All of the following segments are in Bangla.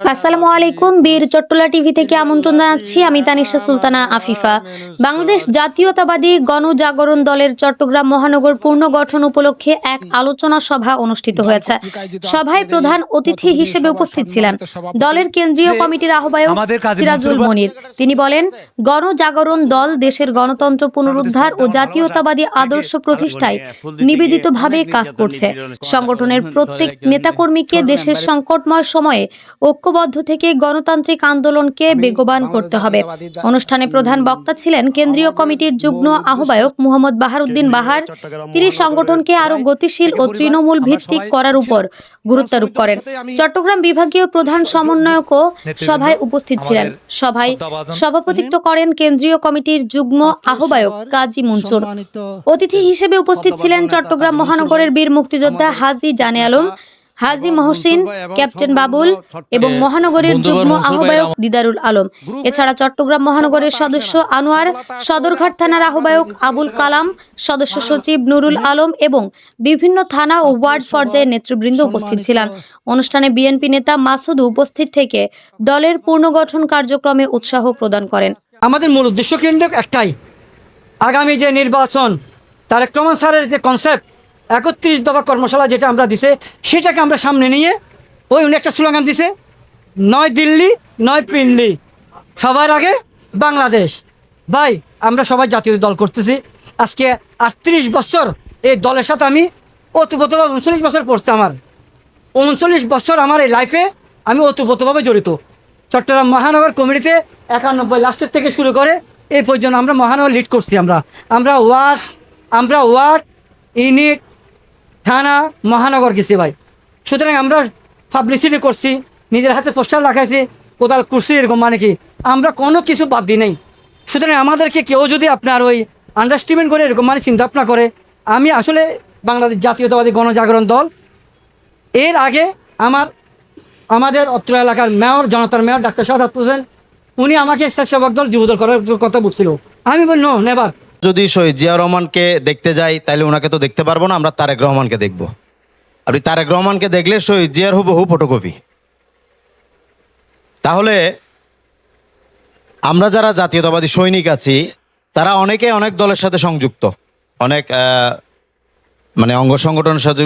আসসালামু আলাইকুম বীর চট্টলা টিভি থেকে আমন্ত্রণ জানাচ্ছি। আমি তানিশা সুলতানা আফিফা। বাংলাদেশ জাতীয়তাবাদী গণজাগরণ দলের চট্টগ্রাম মহানগর পুনর্গঠন উপলক্ষে এক আলোচনা সভা অনুষ্ঠিত হয়েছে। সভায় প্রধান অতিথি হিসেবে উপস্থিত ছিলেন দলের কেন্দ্রীয় কমিটির আহ্বায়ক সিরাজুল মনির। তিনি বলেন গণজাগরণ দল দেশের গণতন্ত্র পুনরুদ্ধার ও জাতীয়তাবাদী আদর্শ প্রতিষ্ঠায় নিবেদিতভাবে কাজ করছে। সংগঠনের প্রত্যেক নেতাকর্মীকে দেশের সংকটময় সময়ে ঐক্যবদ্ধ থেকে গণতান্ত্রিক আন্দোলনকে বেগবান করতে হবে। অনুষ্ঠানে প্রধান বক্তা ছিলেন কেন্দ্রীয় কমিটির যুগ্ম আহ্বায়ক মুহম্মদ বাহারুদ্দিন বাহার। তিনি সংগঠনকে আরও গতিশীল ও তৃণমূল ভিত্তিক করার উপর গুরুত্বারোপ করেন। চট্টগ্রাম বিভাগীয় প্রধান সমন্বয়কও সভায় উপস্থিত ছিলেন। সভায় সভাপতিত্ব করেন কেন্দ্রীয় কমিটির যুগ্ম আহ্বায়ক কাজী মনসুর। অতিথি হিসেবে উপস্থিত ছিলেন চট্টগ্রাম মহানগরের বীর মুক্তিযোদ্ধা হাজি জানে আলম হাজি মহসিন ক্যাপ্টেন বাবুল এবং মহানগরের যুগ্ম আহ্বায়ক দিদারুল আলম। এছাড়া চট্টগ্রাম মহানগরের সদস্য আনোয়ার সদরঘাট থানার আহ্বায়ক আবুল কালাম সদস্য সচিব নুরুল আলম এবং বিভিন্ন থানা ও ওয়ার্ড পর্যায়ের নেতৃবৃন্দ উপস্থিত ছিলেন। অনুষ্ঠানে বিএনপি নেতা মাসুদ উপস্থিত থেকে দলের পুনর্গঠন কার্যক্রমে উৎসাহ প্রদান করেন। আমাদের মূল উদ্দেশ্য কিন্তু একটাই। আগামী যে নির্বাচন তারেক রহমান স্যারের যে কনসেপ্ট একত্রিশ দফা কর্মশালা যেটা আমরা দিছে, সেটাকে আমরা সামনে নিয়ে ওই উনি একটা স্লোগান দিছে, নয় দিল্লি, নয় পিন্ডি সবার আগে বাংলাদেশ। ভাই, আমরা সবাই জাতীয় দল করতেছি। আজকে আটত্রিশ বছর এই দলের সাথে আমি অতুপতভাবে উনচল্লিশ বছর পড়ছে আমার। উনচল্লিশ বছর আমার এই লাইফে আমি ওতপ্রোতভাবে জড়িত। চট্টগ্রাম মহানগর কমিটিতে একানব্বই লাস্টের থেকে শুরু করে এই পর্যন্ত আমরা মহানগর লিড করছি আমরা। আমরা ওয়ার্ড আমরা ওয়ার্ড, ইউনিট থানা মহানগর গেছি ভাই। সুতরাং আমরা পাবলিসিটি করছি, নিজের হাতে পোস্টার লাগাইছি কোথাও করছি এরকম মানে কি? আমরা কোনো কিছু বাদ দিই নাই। সুতরাং আমাদেরকে কেউ যদি আপনার ওই আন্ডারস্টিমেন্ট করে এরকম মানে চিন্তা ভাবনা করে, আমি আসলে বাংলাদেশ জাতীয়তাবাদী গণজাগরণ দল। এর আগে আমার, আমাদের অত্র এলাকার মেয়র, জনতার মেয়র ডাক্তার সাদাত হোসেন, উনি আমাকে স্বেচ্ছাসেবক দল যুবদল করার কথা বলছিল। আমি বলি নো নেবার যদি শহীদ জিয়া রহমানকে দেখতে যাই তাহলে ওনাকে তো দেখতে পারব না, আমরা তারেক রহমানকে দেখব। আপনি তারেক রহমানকে দেখলে শহীদ জিয়ার হুবহু ফটোকপি তাহলে, আমরা যারা জাতীয়তাবাদী সৈনিক আছি, তারা অনেকে অনেক দলের সাথে সংযুক্ত। অনেক মানে অঙ্গ সংগঠনের সাথে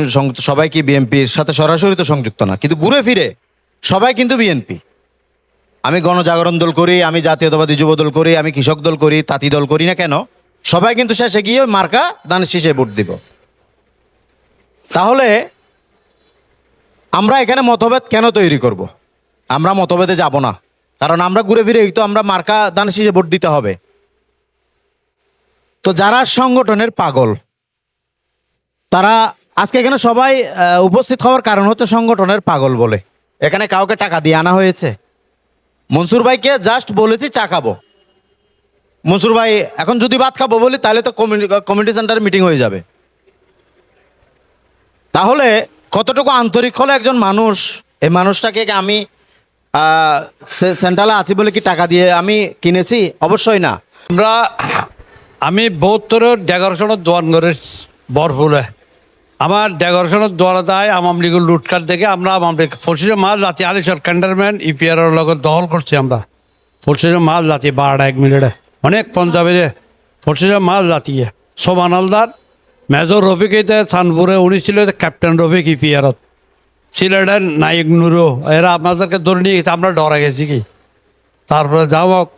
সবাই কি বিএনপির সাথে সরাসরি তো সংযুক্ত না, কিন্তু ঘুরে ফিরে সবাই কিন্তু বিএনপি। আমি গণজাগরণ দল করি, আমি জাতীয়তাবাদী যুব দল করি, আমি কৃষক দল করি, তাঁতি দল করি না কেন? সবাই কিন্তু শেষে গিয়ে মার্কা দান শীষে ভোট দিব। তাহলে আমরা এখানে মতভেদ কেন তৈরি করব। আমরা মতভেদে যাব না। কারণ আমরা ঘুরে ফিরে তো আমরা মার্কা দান শীষে ভোট দিতে হবে। তো যারা সংগঠনের পাগল, তারা আজকে এখানে সবাই উপস্থিত হওয়ার কারণ হচ্ছে সংগঠনের পাগল বলে। এখানে কাউকে টাকা দিয়ে আনা হয়েছে। মনসুর ভাইকে জাস্ট বলেছি চা খাব। মনসুর ভাই, এখন যদি ভাত খাব বলি, তাহলে তো কমিউনিটি সেন্টারে মিটিং হয়ে যাবে। তাহলে কতটুকু আন্তরিক হলো একজন মানুষ? এই মানুষটাকে আমি সেন্ট্রালে আছি বলে কি টাকা দিয়ে আমি কিনেছি? অবশ্যই না। আমরা, আমি বহুত্তরের ডেকোরেশনের দোয়ান করে বরফুলে। আমার ডেকোরেশনের দোয়ার দায় আওয়ামী লীগের লুটকাট দেখে আমরা আওয়ামী লীগ ফসিলে মাল জাতি, আলিশর ক্যান্ডারম্যান ইপিআর লগত দখল করছি আমরা। ফসিলে মাল জাতি বারোটা এক মিনিটে। অনেক পঞ্জাবের ফসিলে মাল জাতি সোমান হালদার মেজর রফিক সানপুরে উনি ছিল ক্যাপ্টেন রফিক ইপিআরত সিলেটের নায়ক নুরো এরা আপনাদেরকে ধরে নিয়ে গেছে আমরা ডরা গেছি কি? তারপরে যাও হোক,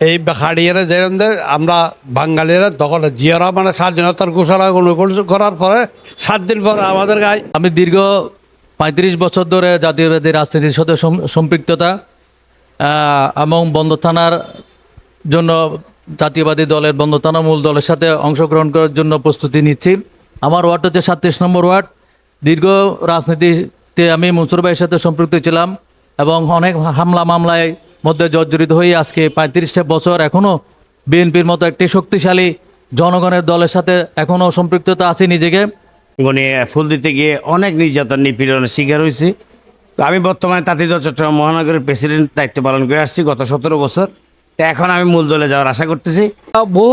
এই যেরকম যে আমরা বাঙালিরা দখল জিয়ারা মানে স্বাধীনতার ঘোষণা করার পরে সাত দিন পরে আমাদের গায়ে আমি দীর্ঘ পঁয়ত্রিশ বছর ধরে জাতীয়বাদী রাজনীতির সাথে সম্পৃক্ততা এবং বন্দর থানার জন্য জাতীয়বাদী দলের বন্ধ থানা মূল দলের সাথে অংশগ্রহণ করার জন্য প্রস্তুতি নিচ্ছি। আমার ওয়ার্ড হচ্ছে সাতত্রিশ নম্বর ওয়ার্ড। দীর্ঘ রাজনীতিতে আমি মনসুর ভাইয়ের সাথে সম্পৃক্ত ছিলাম এবং অনেক হামলা মামলায় মধ্যে জর্জরিত হয়ে আজকে পঁয়ত্রিশটা বছর এখনও বিএনপির মতো একটি শক্তিশালী জনগণের দলের সাথে এখনও সম্পৃক্ততা আছে নিজেকে। ফুল দিতে গিয়ে অনেক নির্যাতন, নিপীড়নের শিকার হয়েছি। আমি বর্তমানে তাঁতিদ চট্টগ্রাম মহানগরের প্রেসিডেন্ট দায়িত্ব পালন করে আসছি গত সতেরো বছর। এখন আমি মূল দলে যাওয়ার আশা করতেছি। বহু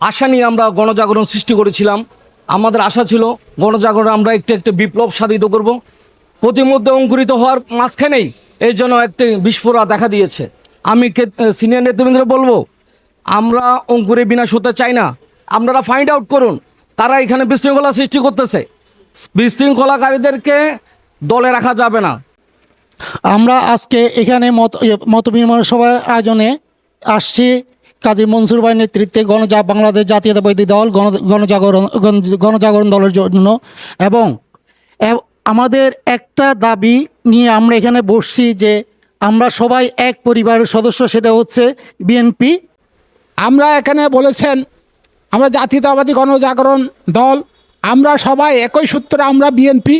আশা নিয়ে আমরা গণজাগরণ সৃষ্টি করেছিলাম। আমাদের আশা ছিল গণজাগরণ আমরা একটু একটু বিপ্লব সাধিত করব। প্রতিমধ্যে অঙ্কুরিত হওয়ার মাঝখানেই এই জন্য একটি বিস্ফোরা দেখা দিয়েছে। আমি সিনিয়র নেতৃবৃন্দ বলব, আমরা অঙ্কুরে বিনাশ হতে চাই না। আপনারা ফাইন্ড আউট করুন, তারা এখানে বিশৃঙ্খলা সৃষ্টি করতেছে। বিশৃঙ্খলাকারীদেরকে দলে রাখা যাবে না। আমরা আজকে এখানে মত মত বিনিময় সভা আয়োজনে আসছি কাজী মনসুর ভাইয়ের নেতৃত্বে গণজা বাংলাদেশ জাতীয়তাবাদী দল, গণ গণজাগরণ গণজাগরণ দলের জন্য। এবং আমাদের একটা দাবি নিয়ে আমরা এখানে বসছি যে আমরা সবাই এক পরিবারের সদস্য, সেটা হচ্ছে বিএনপি। আমরা এখানে বলেছেন, আমরা জাতীয়তাবাদী গণজাগরণ দল, আমরা সবাই একই সূত্রে আমরা বিএনপি।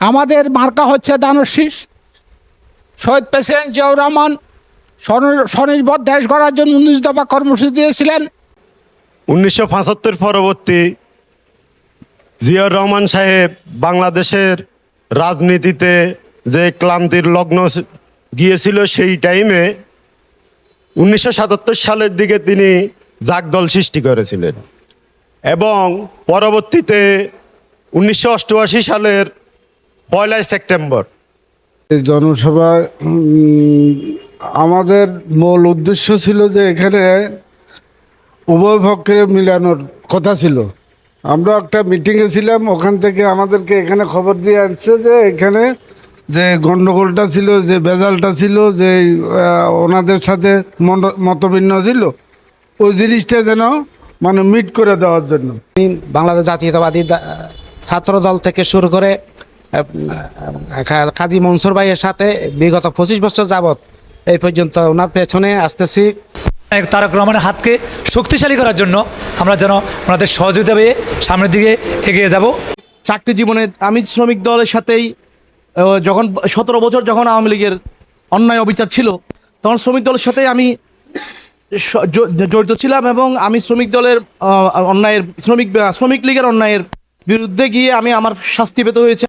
আমাদের মার্কা হচ্ছে দানশীষ শহীদ প্রেসিডেন্ট জিয়াউর রহমান স্বনির্ভর দেশ গড়ার জন্য উনিশ দফা কর্মসূচি দিয়েছিলেন। উনিশশো পঁচাত্তর পরবর্তী জিয়াউর রহমান সাহেব বাংলাদেশের রাজনীতিতে যে ক্লান্তির লগ্ন গিয়েছিল সেই টাইমে উনিশশো সাতাত্তর সালের দিকে তিনি জাগদল সৃষ্টি করেছিলেন এবং পরবর্তীতে উনিশশো অষ্টআশি সালের পয়লা সেপ্টেম্বর এই জনসভা আমাদের মূল উদ্দেশ্য ছিল যে এখানে উভয় পক্ষের মিলানোর কথা ছিল। আমরা একটা মিটিংয়ে ছিলাম, ওখান থেকে আমাদেরকে এখানে খবর দিয়ে আসছে যে এখানে যে গণ্ডগোলটা ছিল, যে বেজালটা ছিল, যে ওনাদের সাথে মতভিন্ন ছিল, ওই জিনিসটা যেন মানে মিট করে দেওয়ার জন্য। বাংলাদেশ জাতীয়তাবাদী ছাত্র দল থেকে শুরু করে কাজী মনসুর ভাইয়ের সাথে বিগত পঁচিশ বছর যাবৎ এই পর্যন্ত ওনার পেছনে আসতেছি। তারক রহমানের হাতকে শক্তিশালী করার জন্য আমরা যেন ওনাদের সহযোগিতা পেয়ে সামনের দিকে এগিয়ে যাব। চাকরি জীবনে আমি শ্রমিক দলের সাথেই যখন সতেরো বছর যখন আওয়ামী লীগের অন্যায় অবিচার ছিল তখন শ্রমিক দলের সাথে আমি জড়িত ছিলাম এবং আমি শ্রমিক দলের অন্যায়ের শ্রমিক শ্রমিক লীগের অন্যায়ের বিরুদ্ধে গিয়ে আমি আমার শাস্তি পেতে হয়েছে।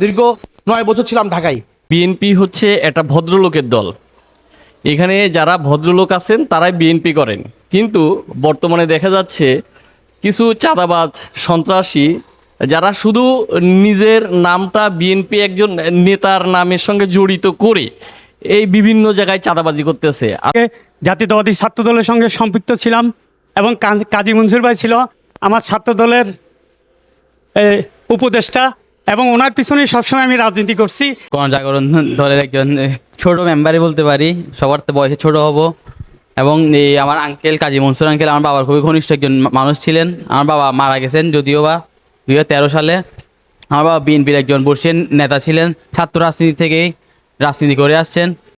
দীর্ঘ নয় বছর ছিলাম ঢাকায়। বিএনপি হচ্ছে একটা ভদ্রলোকের দল। এখানে যারা ভদ্রলোক আছেন তারাই বিএনপি করেন। কিন্তু বর্তমানে দেখা যাচ্ছে কিছু চাঁদাবাজ সন্ত্রাসী যারা শুধু নিজের নামটা বিএনপি একজন নেতার নামের সঙ্গে জড়িত করে এই বিভিন্ন জায়গায় চাঁদাবাজি করতেছে। জাতীয়তাবাদী ছাত্র দলের সঙ্গে সম্পৃক্ত ছিলাম এবং কাজ- কাজী মনসুর ভাই ছিল আমার ছাত্র দলের উপদেষ্টা। এবং ওনার পিছনে সবসময় আমি রাজনীতি করছি। গণজাগরণ দলের একজন ছোট মেম্বারই বলতে পারি, সবার তো বয়সে ছোট হব। এবং এই আমার আঙ্কেল কাজী মনসুর আঙ্কেল আমার বাবার খুবই ঘনিষ্ঠ একজন মানুষ ছিলেন। আমার বাবা মারা গেছেন যদিও বা দুই সালে। আমার বাবা বিএনপির একজন বর্ষীয় নেতা ছিলেন, ছাত্র রাজনীতি থেকেই রাজনীতি করে আসছেন।